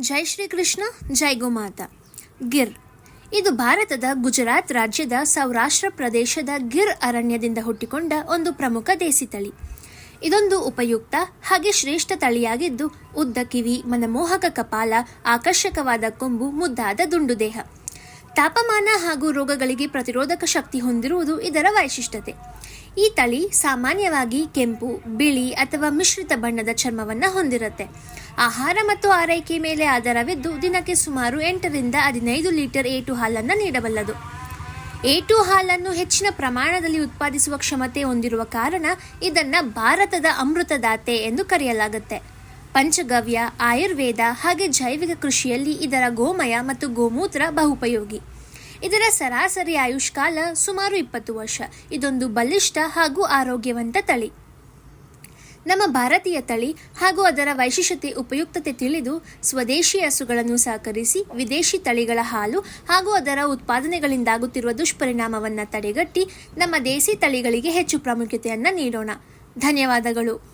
ಜೈ ಶ್ರೀ ಕೃಷ್ಣ ಜೈ ಗೋಮಾತಾ. ಗಿರ್. ಇದು ಭಾರತದ ಗುಜರಾತ್ ರಾಜ್ಯದ ಸೌರಾಷ್ಟ್ರ ಪ್ರದೇಶದ ಗಿರ್ ಅರಣ್ಯದಿಂದ ಹುಟ್ಟಿಕೊಂಡ ಒಂದು ಪ್ರಮುಖ ದೇಸಿ ತಳಿ. ಇದೊಂದು ಉಪಯುಕ್ತ ಹಾಗೆ ಶ್ರೇಷ್ಠ ತಳಿಯಾಗಿದ್ದು ಉದ್ದ ಕಿವಿ, ಮನಮೋಹಕ ಕಪಾಲ, ಆಕರ್ಷಕವಾದ ಕೊಂಬು, ಮುದ್ದಾದ ದುಂಡು ದೇಹ. ತಾಪಮಾನ ಹಾಗೂ ರೋಗಗಳಿಗೆ ಪ್ರತಿರೋಧಕ ಶಕ್ತಿ ಹೊಂದಿರುವುದು ಇದರ ವೈಶಿಷ್ಟ್ಯತೆ. ಈ ತಳಿ ಸಾಮಾನ್ಯವಾಗಿ ಕೆಂಪು, ಬಿಳಿ ಅಥವಾ ಮಿಶ್ರಿತ ಬಣ್ಣದ ಚರ್ಮವನ್ನು ಹೊಂದಿರುತ್ತೆ. ಆಹಾರ ಮತ್ತು ಆರೈಕೆ ಮೇಲೆ ಆಧಾರವಿದ್ದು ದಿನಕ್ಕೆ ಸುಮಾರು ಎಂಟರಿಂದ ಹದಿನೈದು ಲೀಟರ್ ಏಟು ಹಾಲನ್ನು ನೀಡಬಲ್ಲದು. ಏಟು ಹಾಲನ್ನು ಹೆಚ್ಚಿನ ಪ್ರಮಾಣದಲ್ಲಿ ಉತ್ಪಾದಿಸುವ ಕ್ಷಮತೆ ಹೊಂದಿರುವ ಕಾರಣ ಇದನ್ನು ಭಾರತದ ಅಮೃತದಾತೆ ಎಂದು ಕರೆಯಲಾಗುತ್ತೆ. ಪಂಚಗವ್ಯ, ಆಯುರ್ವೇದ ಹಾಗೆ ಜೈವಿಕ ಕೃಷಿಯಲ್ಲಿ ಇದರ ಗೋಮಯ ಮತ್ತು ಗೋಮೂತ್ರ ಬಹುಪಯೋಗಿ. ಇದರ ಸರಾಸರಿ ಆಯುಷ್ಕಾಲ ಸುಮಾರು ಇಪ್ಪತ್ತು ವರ್ಷ. ಇದೊಂದು ಬಲಿಷ್ಠ ಹಾಗೂ ಆರೋಗ್ಯವಂತ ತಳಿ. ನಮ್ಮ ಭಾರತೀಯ ತಳಿ ಹಾಗೂ ಅದರ ವೈಶಿಷ್ಟ್ಯತೆ, ಉಪಯುಕ್ತತೆ ತಿಳಿದು ಸ್ವದೇಶಿ ಹಸುಗಳನ್ನು ಸಹಕರಿಸಿ ವಿದೇಶಿ ತಳಿಗಳ ಹಾಲು ಹಾಗೂ ಅದರ ಉತ್ಪಾದನೆಗಳಿಂದಾಗುತ್ತಿರುವ ದುಷ್ಪರಿಣಾಮವನ್ನು ತಡೆಗಟ್ಟಿ ನಮ್ಮ ದೇಸಿ ತಳಿಗಳಿಗೆ ಹೆಚ್ಚು ಪ್ರಾಮುಖ್ಯತೆಯನ್ನು ನೀಡೋಣ. ಧನ್ಯವಾದಗಳು.